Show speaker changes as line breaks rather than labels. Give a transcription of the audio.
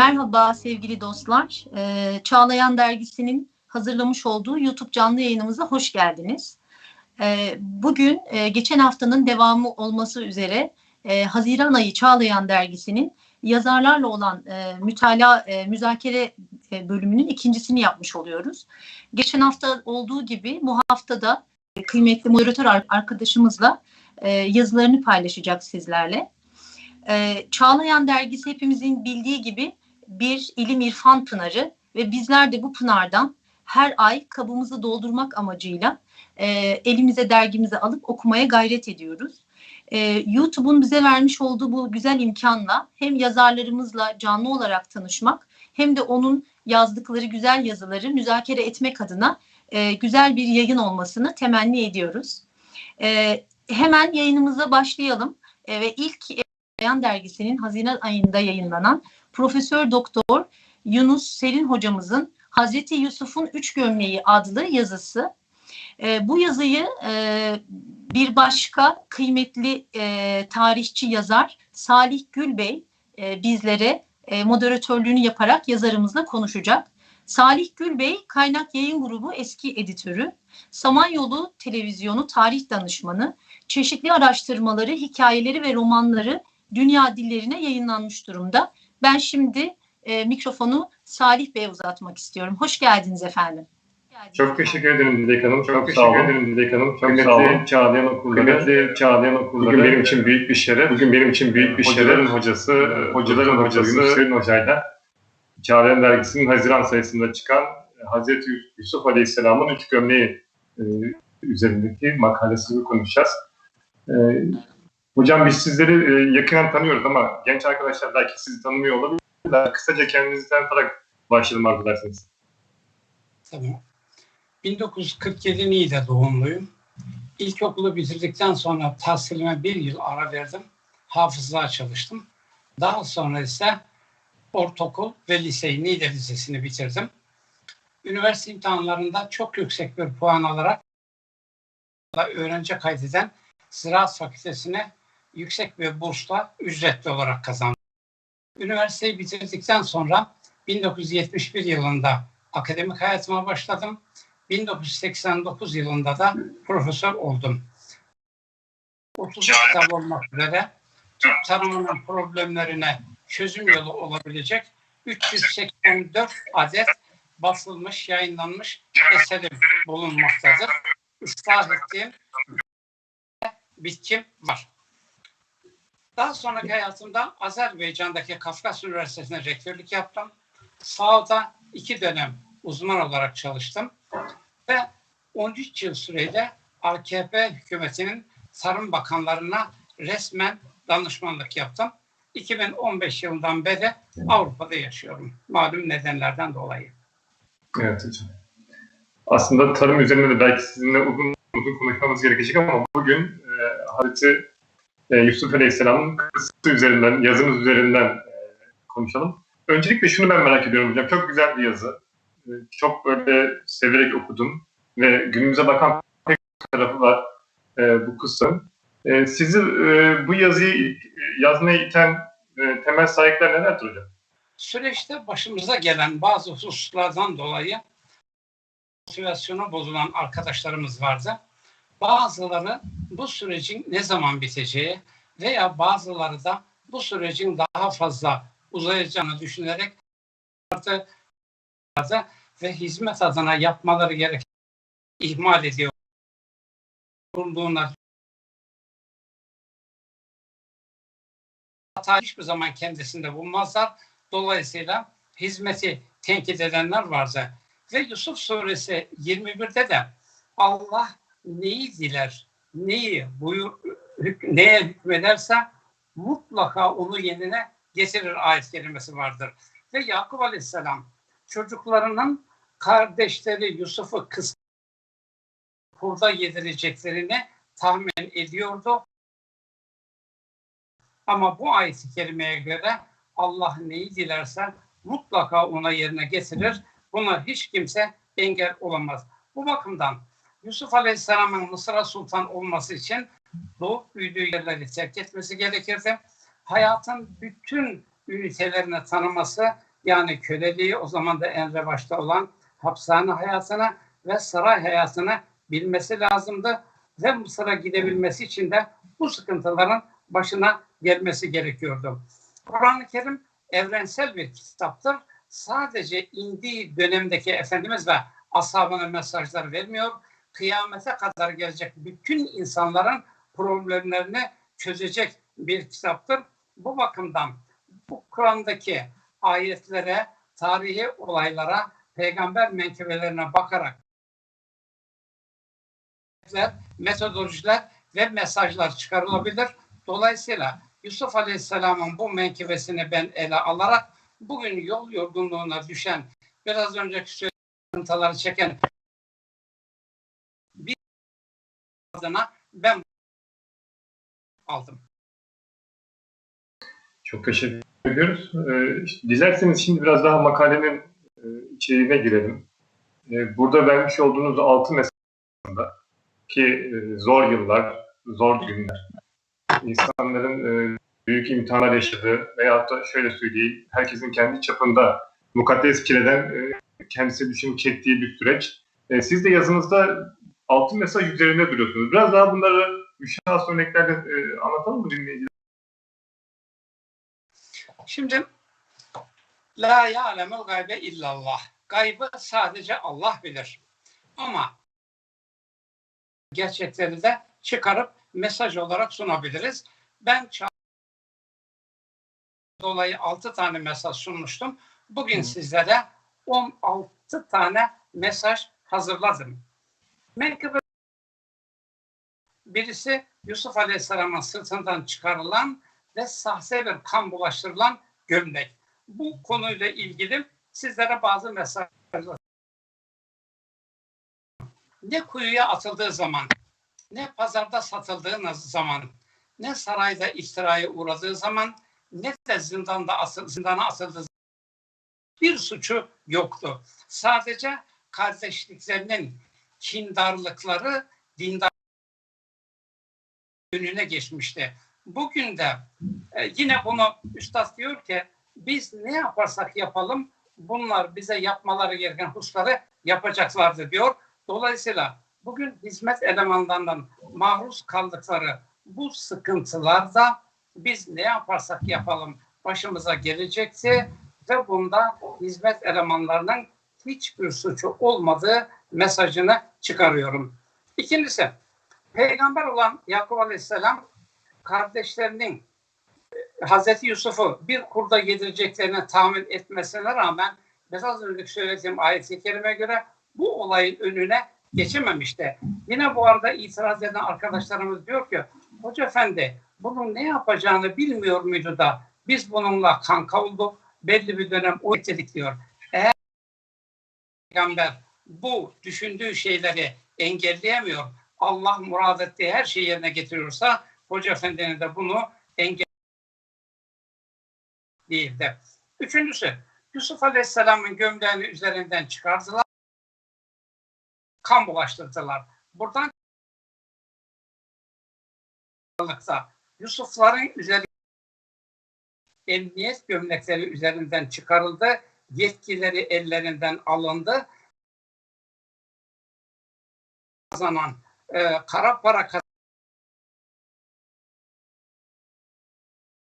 Merhaba sevgili dostlar. Ee, Çağlayan Dergisi'nin hazırlamış olduğu YouTube canlı yayınımıza hoş geldiniz. Ee, bugün e, geçen haftanın devamı olması üzere e, Haziran ayı Çağlayan Dergisi'nin yazarlarla olan e, mütalaa e, müzakere e, bölümünün ikincisini yapmış oluyoruz. Geçen hafta olduğu gibi bu hafta da kıymetli moderatör ar- arkadaşımızla e, yazılarını paylaşacak sizlerle. E, Çağlayan Dergisi hepimizin bildiği gibi bir ilim irfan pınarı ve bizler de bu pınardan her ay kabımızı doldurmak amacıyla e, elimize dergimizi alıp okumaya gayret ediyoruz. E, YouTube'un bize vermiş olduğu bu güzel imkanla hem yazarlarımızla canlı olarak tanışmak hem de onun yazdıkları güzel yazıları müzakere etmek adına e, güzel bir yayın olmasını temenni ediyoruz. E, hemen yayınımıza başlayalım e, ve ilk Çağlayan Dergisi'nin Haziran ayında yayınlanan Profesör Doktor Yunus Serin hocamızın Hazreti Yusuf'un Üç Gömleği adlı yazısı. E, bu yazıyı e, bir başka kıymetli e, tarihçi yazar Salih Gülbey e, bizlere e, moderatörlüğünü yaparak yazarımızla konuşacak. Salih Gülbey Kaynak Yayın Grubu eski editörü, Samanyolu Televizyonu tarih danışmanı, çeşitli araştırmaları, hikayeleri ve romanları dünya dillerine yayınlanmış durumda. Ben şimdi e, mikrofonu Salih Bey'e uzatmak istiyorum. Hoş geldiniz efendim.
Çok teşekkür ederim Dilek Hanım. Çok,
Çok
teşekkür
sağ olun.
ederim Dilek Hanım. Çok
Kıymetli
sağ olun. Çağlayan okurları. Kıymetli Çağlayan okurları.
Bugün benim için büyük bir şeref.
Bugün benim için büyük bir
Hocaların
şeref.
hocası,
Hocaların hocası
Yunus
Serin Hoca'yla Çağlayan Dergisi'nin Haziran sayısında çıkan e, Hazreti Yusuf Aleyhisselam'ın üç gömleği e, üzerindeki makalesini konuşacağız. E, hocam biz sizleri e, yakından tanıyoruz ama genç arkadaşlar belki sizi tanımıyor olabilirler. Kısaca kendinizi tanıtarak başlayalım ederseniz.
Tamam. 1947 Niğde doğumluyum. İlkokulu bitirdikten sonra tahsilime bir yıl ara verdim. Hafızlığa çalıştım. Daha sonra ise ortaokul ve liseyi Niğde Lisesi'ni bitirdim. Üniversite imtihanlarında çok yüksek bir puan alarak öğrenci kaydeden Ziraat Fakültesine yüksek bir bursla ücretli olarak kazandım. Üniversiteyi bitirdikten sonra 1971 yılında akademik hayatıma başladım. 1989 yılında da profesör oldum. 30 kitap olmak üzere Türk tarımının problemlerine çözüm yolu olabilecek 384 adet basılmış, yayınlanmış eserim bulunmaktadır. Islah ettiğim bitkim var. Daha sonraki hayatımda Azerbaycan'daki Kafkas Üniversitesi'nde rektörlük yaptım. FAO'da iki dönem uzman olarak çalıştım ve 13 yıl süreyle AKP hükümetinin tarım bakanlarına resmen danışmanlık yaptım. 2015 yılından beri Avrupa'da yaşıyorum. Malum nedenlerden dolayı.
Evet hocam. Aslında tarım üzerine de belki sizinle uzun uzun konuşmamız gerekecek ama bugün e, Hazreti e, Yusuf Aleyhisselam'ın kıssası üzerinden, yazımız üzerinden e, konuşalım. Öncelikle şunu ben merak ediyorum hocam. Çok güzel bir yazı. E, çok böyle severek okudum ve günümüze bakan pek tarafı var e, bu kısım. E, sizi e, bu yazıyı yazmaya iten e, temel sahipler nelerdir hocam?
Süreçte başımıza gelen bazı hususlardan dolayı motivasyonu bozulan arkadaşlarımız vardı. Bazıları bu sürecin ne zaman biteceği veya bazıları da bu sürecin daha fazla uzayacağını düşünerek artı ve hizmet adına yapmaları gereken ihmal ediyor. Bulunduğuna hata hiçbir zaman kendisinde bulmazlar. Dolayısıyla hizmeti tenkit edenler varsa ve Yusuf suresi 21'de de Allah neyi diler, neyi buyur, hük, neye hükmederse mutlaka onu yerine getirir ayet kelimesi vardır. Ve Yakup Aleyhisselam çocuklarının kardeşleri Yusuf'u kız kurda yedireceklerini tahmin ediyordu. Ama bu ayet-i kerimeye göre Allah neyi dilerse mutlaka ona yerine getirir. Buna hiç kimse engel olamaz. Bu bakımdan Yusuf Aleyhisselam'ın Mısır'a sultan olması için doğup büyüdüğü yerleri terk etmesi gerekirdi. Hayatın bütün ünitelerini tanıması yani köleliği o zaman da en revaçta olan hapishane hayatına ve saray hayatına bilmesi lazımdı ve Mısır'a gidebilmesi için de bu sıkıntıların başına gelmesi gerekiyordu. Kur'an-ı Kerim evrensel bir kitaptır. Sadece indiği dönemdeki Efendimiz ve ashabına mesajlar vermiyor. Kıyamete kadar gelecek bütün insanların problemlerini çözecek bir kitaptır. Bu bakımdan bu Kur'an'daki ayetlere, tarihi olaylara, peygamber menkebelerine bakarak metodolojiler ve mesajlar çıkarılabilir. Dolayısıyla Yusuf Aleyhisselam'ın bu menkıbesini ben ele alarak bugün yol yorgunluğuna düşen, biraz önceki sıkıntıları çeken adına ben aldım.
Çok teşekkür ediyoruz. Ee, dilerseniz şimdi biraz daha makalenin e, içeriğine girelim. Ee, burada vermiş olduğunuz altı mesajında ki e, zor yıllar, zor günler, insanların e, büyük imtihanlar yaşadığı veyahut da şöyle söyleyeyim, herkesin kendi çapında mukaddes kireden e, kendisi düşünüp çektiği bir süreç. E, siz de yazınızda altı mesaj üzerinde duruyorsunuz. Biraz daha bunları müşahhas örneklerle e, anlatalım mı dinleyiciler?
Şimdi La ya'lemul gaybe illallah. Gaybı sadece Allah bilir. Ama gerçekleri de çıkarıp mesaj olarak sunabiliriz. Ben dolayı 6 tane mesaj sunmuştum. Bugün
Hı.
sizlere 16 tane mesaj hazırladım. Menkıbe birisi Yusuf Aleyhisselam'ın sırtından çıkarılan ve sahte bir kan bulaştırılan gömlek. Bu konuyla ilgili sizlere bazı mesajlar. Ne kuyuya atıldığı zaman, ne pazarda satıldığı zaman, ne sarayda iftiraya uğradığı zaman, ne de zindanda asıl, zindana atıldığı zaman bir suçu yoktu. Sadece kardeşliklerinin kindarlıkları dindar önüne geçmişti. Bugün de e, yine bunu Üstad diyor ki biz ne yaparsak yapalım bunlar bize yapmaları gereken hususları yapacaklardı diyor. Dolayısıyla bugün hizmet elemanlarından maruz kaldıkları bu sıkıntılarda biz ne yaparsak yapalım başımıza gelecekti ve bunda hizmet elemanlarının hiçbir suçu olmadığı mesajını çıkarıyorum. İkincisi, peygamber olan Yakup Aleyhisselam kardeşlerinin e, Hazreti Yusuf'u bir kurda yedireceklerini tahmin etmesine rağmen biraz önce söylediğim ayet-i kerime göre bu olayın önüne geçememişti. Yine bu arada itiraz eden arkadaşlarımız diyor ki Hoca Efendi bunun ne yapacağını bilmiyor muydu da biz bununla kanka olduk belli bir dönem o diyor. Eğer peygamber bu düşündüğü şeyleri engelleyemiyor Allah murad ettiği her şeyi yerine getiriyorsa Hoca Efendi'nin de bunu engel değildi. Üçüncüsü, Yusuf Aleyhisselam'ın gömleğini üzerinden çıkardılar. Kan bulaştırdılar. Buradan Yusufların üzeri emniyet gömlekleri üzerinden çıkarıldı. Yetkileri ellerinden alındı. Kazanan, e, kara para